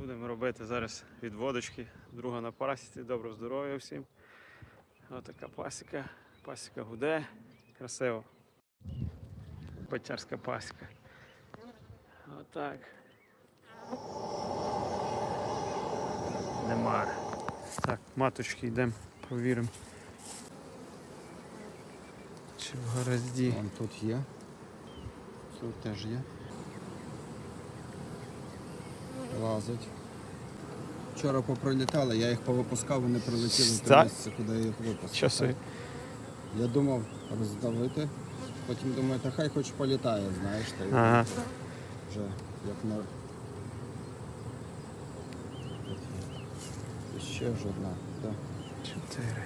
Будемо робити зараз відводочки. Друга на пасіці. Доброго здоров'я всім. Ось така пасіка. Пасіка гуде. Красиво. Батярська пасіка. Отак. Нема. Так, маточки йдемо, провіримо. Чи в гаразді. Вон тут є. Тут теж є. Лазить. Вчора попролітали, я їх повипускав, вони прилетіли в те місце, куди я їх випустив. Часи. Я думав роздавити, потім думаю, та хай хоч політає, знаєш, та й Ага. вже як на. Ще ж одна. Так. Чотири.